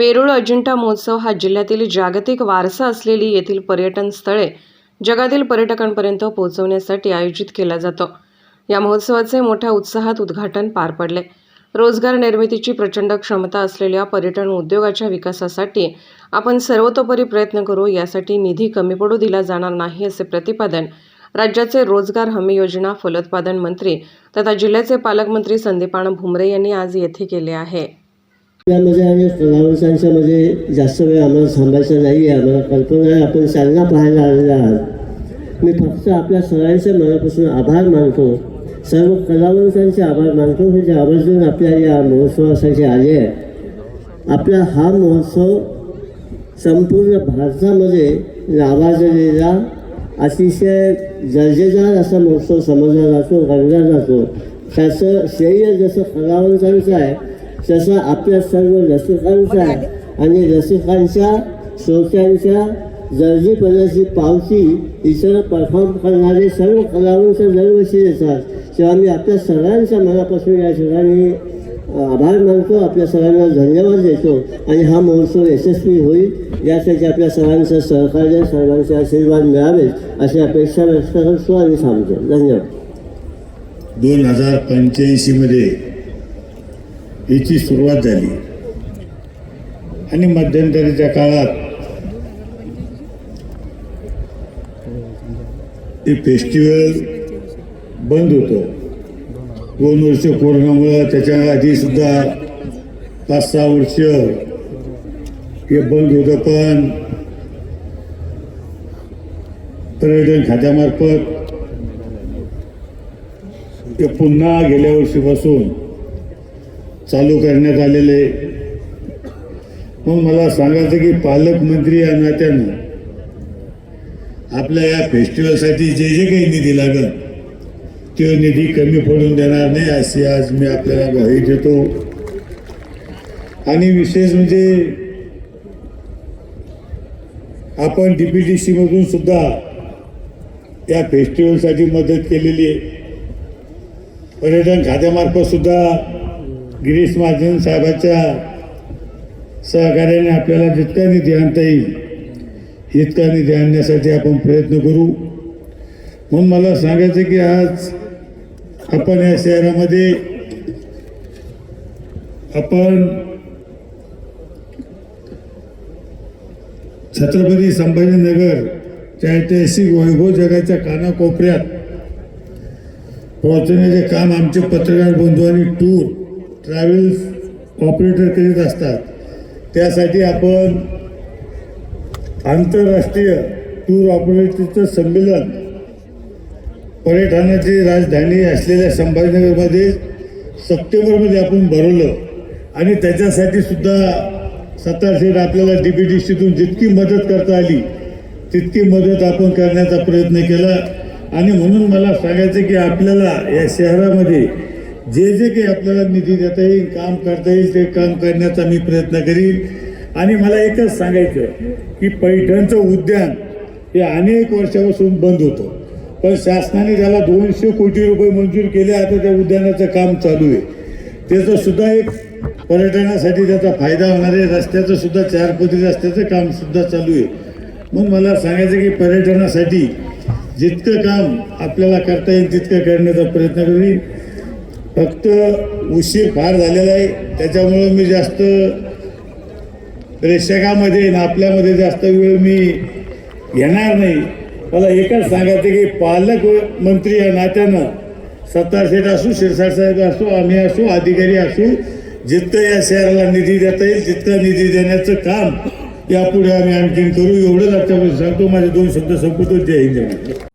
वेरूळ अजिंठा महोत्सव हा जिल्ह्यातील जागतिक वारसा असलेली येथील पर्यटन स्थळे जगातील पर्यटकांपर्यंत पोहोचवण्यासाठी आयोजित केला जातो. या महोत्सवाचे मोठ्या उत्साहात उद्घाटन पार पडले. रोजगार निर्मितीची प्रचंड क्षमता असलेल्या पर्यटन उद्योगाच्या विकासासाठी आपण सर्वतोपरी प्रयत्न करू यासाठी निधी कमी पडू दिला जाणार नाही असे प्रतिपादन राज्याचे रोजगार हमी योजना फलोत्पादन मंत्री तथा जिल्ह्याचे पालकमंत्री संदीपान भुमरे यांनी आज येथे केले आहे. त्यामध्ये आणि कलावंशांच्या मध्ये जास्त वेळ आम्हाला थांबायचं नाही आहे आम्हाला कल्पना आहे, आपण चांगला पाहायला आलेला आहात. मी फक्त आपल्या मनापासून आभार मानतो. सर्व कलावंतांचे आभार मानतो. हे जे आवर्जून आपल्या या महोत्सवासाठी आले आहे. आपला हा महोत्सव संपूर्ण भारतामध्ये नावाजलेला अतिशय दर्जेदार असा महोत्सव समजला जातो गणला जातो. त्याचं श्रेय जसं कलावंतांचं आहे तसं आपल्या सर्व रसिकांचा आणि रसिकांच्या श्रोत्यांच्या दर्जेपणाची पावती इतर परफॉर्म करणारे सर्व कलावंत दरवर्षी येतात. तेव्हा मी आपल्या सगळ्यांच्या मनापासून या ठिकाणी आभार मानतो. आपल्या सगळ्यांना धन्यवाद देतो. आणि हा महोत्सव यशस्वी होईल. यासाठी आपल्या सर्वांचं सहकार्य सर्वांचे आशीर्वाद मिळावेत अशी अपेक्षा व्यक्त करतो आणि थांबतो. धन्यवाद. दोन हजार पंच्याऐंशीमध्ये याची सुरुवात झाली. आणि मध्यंतरीच्या काळात ते फेस्टिवल बंद होतं. दोन वर्ष कोरोनामुळं त्याच्या आधीसुद्धा पाच सहा वर्ष हे बंद होतं पण पर्यटन खात्यामार्फत ते पुन्हा गेल्या वर्षीपासून चालू करण्यात आलेले. मग मला सांगायचं की पालकमंत्री या नात्यानं आपल्या या फेस्टिवलसाठी जे जे काही निधी लागत तो निधी कमी पडून देणार नाही अशी आज मी आपल्याला ग्वाही देतो. आणि विशेष म्हणजे आपण डीपीटीसी मधून सुद्धा या फेस्टिवलसाठी मदत केलेली आहे. पर्यटन खात्यामार्फत सुद्धा गिरीश महाजन साहेबांच्या सहकार्याने आपल्याला जितका निधी आणता येईल इतका निधी आणण्यासाठी आपण प्रयत्न करू. म्हणून मला सांगायचं की आज आपण या शहरामध्ये आपण छत्रपती संभाजीनगर त्या ऐतिहासिक वैभव जगाच्या कानाकोपऱ्यात पोहोचवण्याचे काम आमचे पत्रकार बंधू आणि टूर ट्रॅव्हल्स ऑपरेटर करीत असतात. त्यासाठी आपण आंतरराष्ट्रीय टूर ऑपरेटरचं संमेलन पर्यटनाची राजधानी असलेल्या संभाजीनगरमध्ये सप्टेंबरमध्ये आपण भरवलं. आणि त्याच्यासाठी सुद्धा सत्तार आपल्याला डी बी डी सीतून जितकी मदत करता आली तितकी मदत आपण करण्याचा प्रयत्न केला. आणि म्हणून मला सांगायचं की आपल्याला या शहरामध्ये जे जे काही आपल्याला निधी देता येईल काम करता येईल ते काम करण्याचा मी प्रयत्न करीन. आणि मला एकच सांगायचं की पैठणचं उद्यान हे अनेक वर्षापासून बंद होतं. पण शासनाने त्याला दोनशे कोटी रुपये मंजूर केले आता त्या उद्यानाचं काम चालू आहे. त्याचं सुद्धा एक पर्यटनासाठी त्याचा फायदा होणार आहे. रस्त्याचं सुद्धा चार पदरी रस्त्याचं काम सुद्धा चालू आहे. म्हणून मला सांगायचं की पर्यटनासाठी जितकं काम आपल्याला करता येईल तितकं करण्याचा प्रयत्न करीन. फक्त उशीर फार झालेला आहे. त्याच्यामुळं मी जास्त प्रेक्षकामध्ये नापल्यामध्ये आपल्यामध्ये जास्त वेळ मी घेणार नाही. मला एकच सांगायचं की पालक मंत्री या नात्यानं सत्तार शेठ असू शिरसाट साहेब असो आम्ही असू अधिकारी असू जितकं या शहराला निधी देता येईल तितकं निधी देण्याचं काम यापुढे आम्ही आणखीन करू. एवढंच आजच्यापासून सांगतो. माझे दोन शब्द संपतो जय हिंद.